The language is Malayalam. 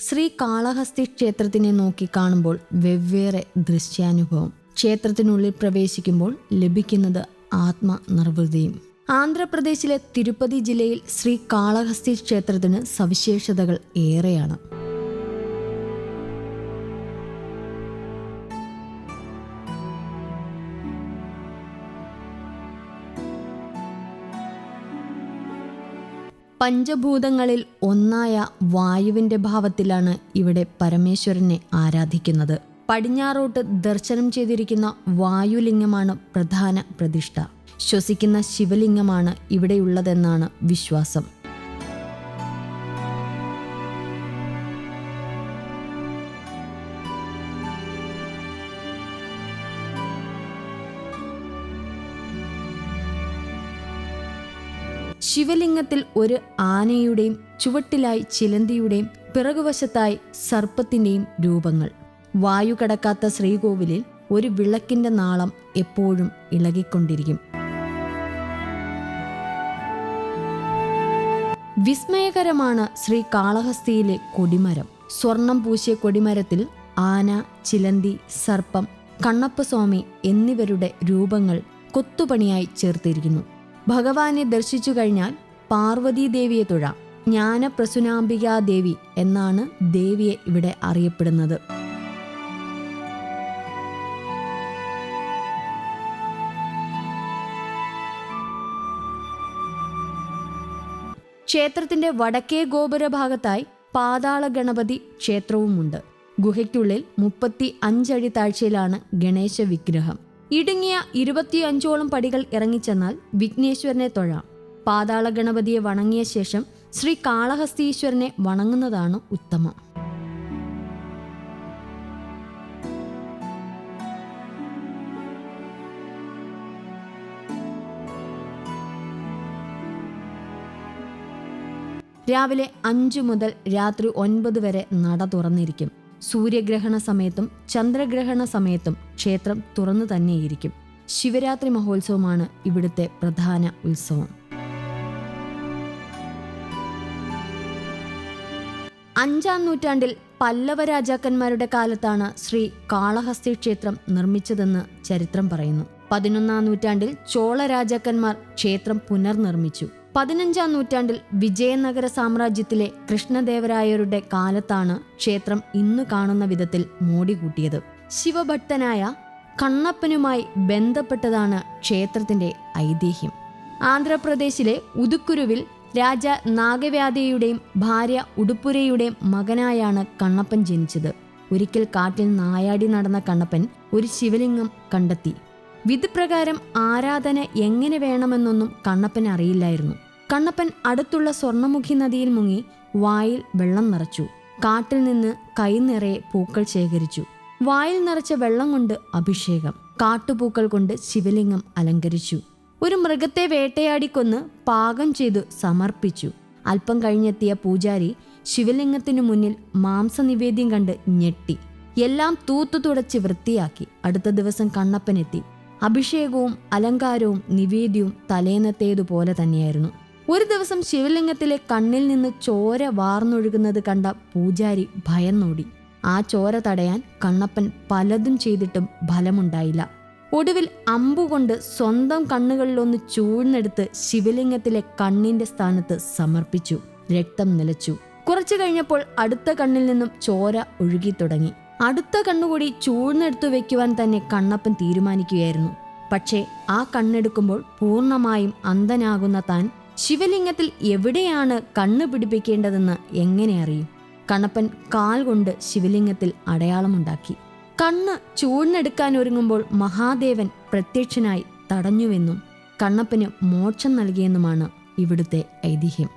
ശ്രീ കാളഹസ്തി ക്ഷേത്രത്തിനെ നോക്കി കാണുമ്പോൾ വെവ്വേറെ ദൃശ്യാനുഭവം. ക്ഷേത്രത്തിനുള്ളിൽ പ്രവേശിക്കുമ്പോൾ ലഭിക്കുന്നത് ആത്മനിർവൃതിയും. ആന്ധ്രാപ്രദേശിലെ തിരുപ്പതി ജില്ലയിൽ ശ്രീ കാളഹസ്തി ക്ഷേത്രത്തിന് സവിശേഷതകൾ ഏറെയാണ്. പഞ്ചഭൂതങ്ങളിൽ ഒന്നായ വായുവിന്റെ ഭാവത്തിലാണ് ഇവിടെ പരമേശ്വരനെ ആരാധിക്കുന്നത്. പടിഞ്ഞാറോട്ട് ദർശനം ചെയ്തിരിക്കുന്ന വായുലിംഗമാണ് പ്രധാന പ്രതിഷ്ഠ. ശ്വസിക്കുന്ന ശിവലിംഗമാണ് ഇവിടെയുള്ളതെന്നാണ് വിശ്വാസം. ശിവലിംഗത്തിൽ ഒരു ആനയുടെയും ചുവട്ടിലായി ചിലന്തിയുടെയും പിറകുവശത്തായി സർപ്പത്തിന്റെയും രൂപങ്ങൾ. വായു കടക്കാത്ത ശ്രീകോവിലിൽ ഒരു വിളക്കിന്റെ നാളം എപ്പോഴും ഇളകിക്കൊണ്ടിരിക്കും. വിസ്മയകരമാണ് ശ്രീ കാളഹസ്തിയിലെ കൊടിമരം. സ്വർണം പൂശിയ കൊടിമരത്തിൽ ആന ചിലന്തി സർപ്പം കണ്ണപ്പസ്വാമി എന്നിവരുടെ രൂപങ്ങൾ കൊത്തുപണിയായി ചേർത്തിരിക്കുന്നു. ഭഗവാനെ ദർശിച്ചു കഴിഞ്ഞാൽ പാർവതീ ദേവിയെ തൊഴാം ജ്ഞാനപ്രസുനാംബികാദേവി എന്നാണ് ദേവിയെ ഇവിടെ അറിയപ്പെടുന്നത്. ക്ഷേത്രത്തിന്റെ വടക്കേ ഗോപുര ഗോപുരഭാഗത്തായി പാതാള ഗണപതി ക്ഷേത്രവുമുണ്ട്. ഗുഹയ്ക്കുള്ളിൽ മുപ്പത്തി അഞ്ചടി താഴ്ചയിലാണ് ഗണേശ വിഗ്രഹം. ഇടുങ്ങിയ ഇരുപത്തിയഞ്ചോളം പടികൾ ഇറങ്ങിച്ചെന്നാൽ വിഘ്നേശ്വരനെ തൊഴാം. പാതാള ഗണപതിയെ വണങ്ങിയ ശേഷം ശ്രീ കാളഹസ്തീശ്വരനെ വണങ്ങുന്നതാണ് ഉത്തമം. രാവിലെ അഞ്ചു മുതൽ രാത്രി ഒൻപത് വരെ നട തുറന്നിരിക്കും. സൂര്യഗ്രഹണ സമയത്തും ചന്ദ്രഗ്രഹണ സമയത്തും ക്ഷേത്രം തുറന്നു തന്നെയിരിക്കും. ശിവരാത്രി മഹോത്സവമാണ് ഇവിടുത്തെ പ്രധാന ഉത്സവം. അഞ്ചാം നൂറ്റാണ്ടിൽ പല്ലവ രാജാക്കന്മാരുടെ കാലത്താണ് ശ്രീ കാളഹസ്തി ക്ഷേത്രം നിർമ്മിച്ചതെന്ന് ചരിത്രം പറയുന്നു. പതിനൊന്നാം നൂറ്റാണ്ടിൽ ചോള രാജാക്കന്മാർ ക്ഷേത്രം പുനർനിർമ്മിച്ചു. പതിനഞ്ചാം നൂറ്റാണ്ടിൽ വിജയനഗര സാമ്രാജ്യത്തിലെ കൃഷ്ണദേവരായരുടെ കാലത്താണ് ക്ഷേത്രം ഇന്ന് കാണുന്ന വിധത്തിൽ മോടികൂട്ടിയത് ശിവഭക്തനായ കണ്ണപ്പനുമായി ബന്ധപ്പെട്ടതാണ് ക്ഷേത്രത്തിന്റെ ഐതിഹ്യം. ആന്ധ്രാപ്രദേശിലെ ഉദുക്കുരുവിൽ രാജ നാഗവ്യാധയുടെയും ഭാര്യ ഉടുപ്പുരയുടെയും മകനായാണ് കണ്ണപ്പൻ ജനിച്ചത്. ഒരിക്കൽ കാട്ടിൽ നായാടി നടന്ന കണ്ണപ്പൻ ഒരു ശിവലിംഗം കണ്ടെത്തി. വിധിപ്രകാരം ആരാധന എങ്ങനെ വേണമെന്നൊന്നും കണ്ണപ്പൻ അറിയില്ലായിരുന്നു. കണ്ണപ്പൻ അടുത്തുള്ള സ്വർണമുഖി നദിയിൽ മുങ്ങി വായിൽ വെള്ളം നിറച്ചു. കാട്ടിൽ നിന്ന് കൈ നിറയെ പൂക്കൾ ശേഖരിച്ചു. വായിൽ നിറച്ച വെള്ളം കൊണ്ട് അഭിഷേകം കാട്ടുപൂക്കൾ കൊണ്ട് ശിവലിംഗം അലങ്കരിച്ചു. ഒരു മൃഗത്തെ വേട്ടയാടിക്കൊന്ന് പാകം ചെയ്തു സമർപ്പിച്ചു. അല്പം കഴിഞ്ഞെത്തിയ പൂജാരി ശിവലിംഗത്തിനു മുന്നിൽ മാംസനിവേദ്യം കണ്ട് ഞെട്ടി. എല്ലാം തൂത്തു തുടച്ച് വൃത്തിയാക്കി. അടുത്ത ദിവസം കണ്ണപ്പനെത്തി അഭിഷേകവും അലങ്കാരവും നിവേദ്യവും തലേന്നത്തേതുപോലെ തന്നെയായിരുന്നു. ഒരു ദിവസം ശിവലിംഗത്തിലെ കണ്ണിൽ നിന്ന് ചോര വാർന്നൊഴുകുന്നത് കണ്ട പൂജാരി ഭയന്നോടി ആ ചോര തടയാൻ കണ്ണപ്പൻ പലതും ചെയ്തിട്ടും ഫലമുണ്ടായില്ല. ഒടുവിൽ അമ്പുകൊണ്ട് സ്വന്തം കണ്ണുകളിലൊന്ന് ചൂഴ്ന്നെടുത്ത് ശിവലിംഗത്തിലെ കണ്ണിന്റെ സ്ഥാനത്ത് സമർപ്പിച്ചു. രക്തം നിലച്ചു. കുറച്ചു കഴിഞ്ഞപ്പോൾ അടുത്ത കണ്ണിൽ നിന്നും ചോര ഒഴുകി തുടങ്ങി. അടുത്ത കണ്ണുകൂടി ചൂഴ്ന്നെടുത്തു വെക്കുവാൻ തന്നെ കണ്ണപ്പൻ തീരുമാനിക്കുകയായിരുന്നു. പക്ഷേ ആ കണ്ണെടുക്കുമ്പോൾ പൂർണമായും അന്ധനാകുന്ന താൻ ശിവലിംഗത്തിൽ എവിടെയാണ് കണ്ണ് പിടിപ്പിക്കേണ്ടതെന്ന് എങ്ങനെ അറിയും? കണ്ണപ്പൻ കാൽ കൊണ്ട് ശിവലിംഗത്തിൽ അടയാളമുണ്ടാക്കി കണ്ണ് ചൂഴ്ന്നെടുക്കാൻ ഒരുങ്ങുമ്പോൾ മഹാദേവൻ പ്രത്യക്ഷനായി തടഞ്ഞുവെന്നും കണ്ണപ്പന് മോക്ഷം നൽകിയെന്നുമാണ് ഇവിടുത്തെ ഐതിഹ്യം.